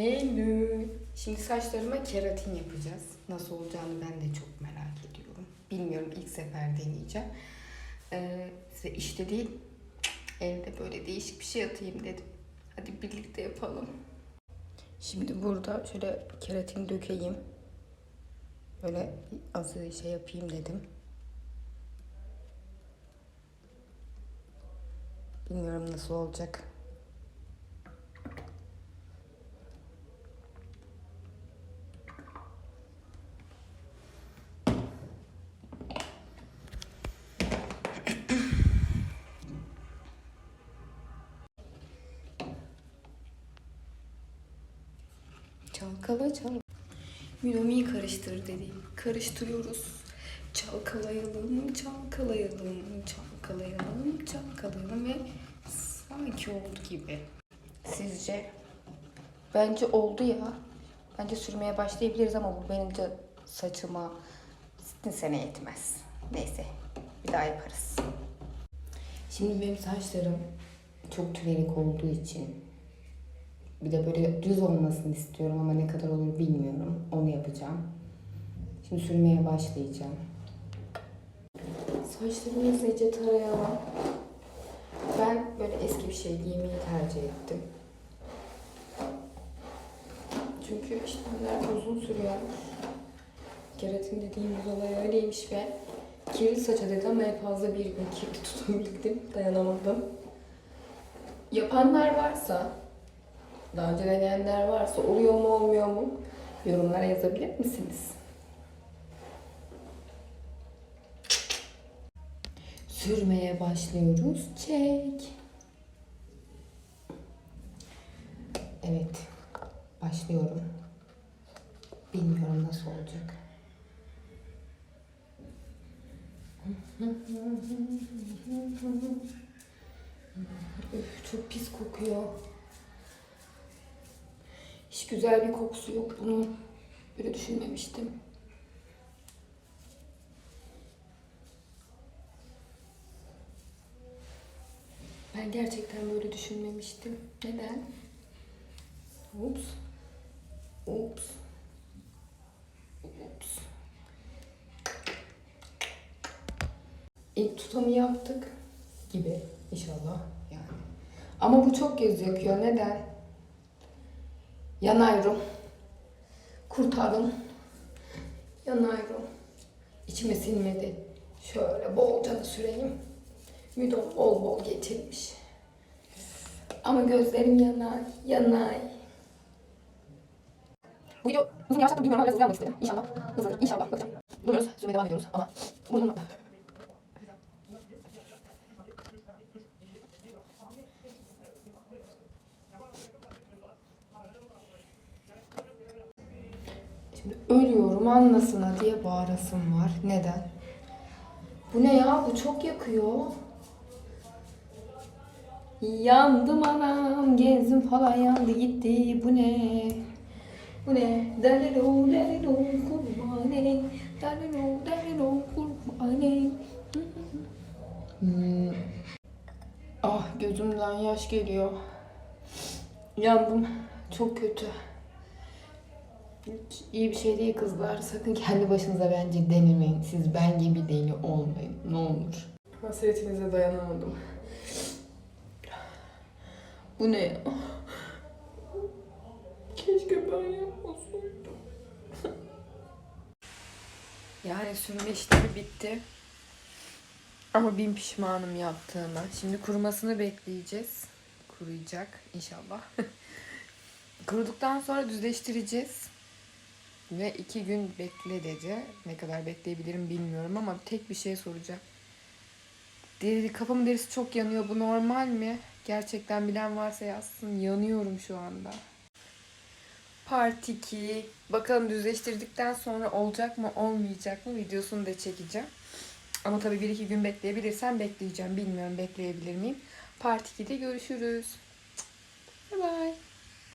Hello. Şimdi saçlarıma keratin yapacağız. Nasıl olacağını ben de çok merak ediyorum. Bilmiyorum ilk sefer deneyeceğim. Ee, size işte değil evde böyle değişik bir şey atayım dedim. Hadi birlikte yapalım. Şimdi burada şöyle keratin dökeyim. Böyle az şey yapayım dedim. Bilmiyorum nasıl olacak. Çalkala çal. Minomi'yi karıştır dedi. Karıştırıyoruz. Çalkalayalım, çalkalayalım, çalkalayalım, çalkalayalım ve sanki oldu gibi. Sizce? Bence oldu ya. Bence sürmeye başlayabiliriz ama bu benim saçıma sene yetmez. Neyse bir daha yaparız. Şimdi benim saçlarım çok tünelik olduğu için bir de böyle düz olmasını istiyorum ama ne kadar olur bilmiyorum. Onu yapacağım. Şimdi sürmeye başlayacağım. Saçlarımı hızlıca tarayalım. Ben böyle eski bir şey giymeyi tercih ettim. Çünkü işlemler uzun sürüyor. Keratin dediğimiz olay öyleymiş ve kirli saça dedi ama en fazla bir gün kirli tutabildim. Dayanamadım. Yapanlar varsa daha önce deneyenler varsa oluyor mu olmuyor mu? Yorumlara yazabilir misiniz? Sürmeye başlıyoruz. Çek. Evet. Başlıyorum. Bilmiyorum nasıl olacak. Üf, çok pis kokuyor. Hiç güzel bir kokusu yok bunun. Böyle düşünmemiştim. Ben gerçekten böyle düşünmemiştim. Neden? Ups. Ups. Ups. İlk tutamı yaptık gibi inşallah yani. Ama bu çok göz yakıyor. Neden? Yanıyorum. Kurtarın. Yanıyorum. İçime sinmedi. Şöyle bolca da süreyim. Müdom bol bol getirmiş. Ama gözlerim yanar, yanay. Bu video uzun yavaşlattım bilmiyorum ama biraz hızlanmak istedim. İnşallah hızlanır. İnşallah bakacağım. Duruyoruz, sürmeye devam ediyoruz ama bunun Şimdi ölüyorum anlasına diye bağırasım var. Neden? Bu ne ya? Bu çok yakıyor. Yandım anam, gezdim falan yandı gitti. Bu ne? Bu ne? Delilo, delilo, kurbane. Delilo, delilo, kurbane. Hmm. Ah gözümden yaş geliyor. Yandım. Çok kötü. Hiç iyi bir şey değil kızlar. Sakın kendi başınıza bence denemeyin. Siz ben gibi deli olmayın. Ne olur. Hasretinize dayanamadım. Bu ne ya? Keşke ben yapmasaydım. yani sürme işlemi bitti. Ama bin pişmanım yaptığıma. Şimdi kurumasını bekleyeceğiz. Kuruyacak inşallah. Kuruduktan sonra düzleştireceğiz. Ve iki gün bekle dedi. Ne kadar bekleyebilirim bilmiyorum ama tek bir şey soracağım. Deri, kafamın derisi çok yanıyor. Bu normal mi? Gerçekten bilen varsa yazsın. Yanıyorum şu anda. Part 2. Bakalım düzleştirdikten sonra olacak mı olmayacak mı videosunu da çekeceğim. Ama tabii bir iki gün bekleyebilirsem bekleyeceğim. Bilmiyorum bekleyebilir miyim. Part 2'de görüşürüz.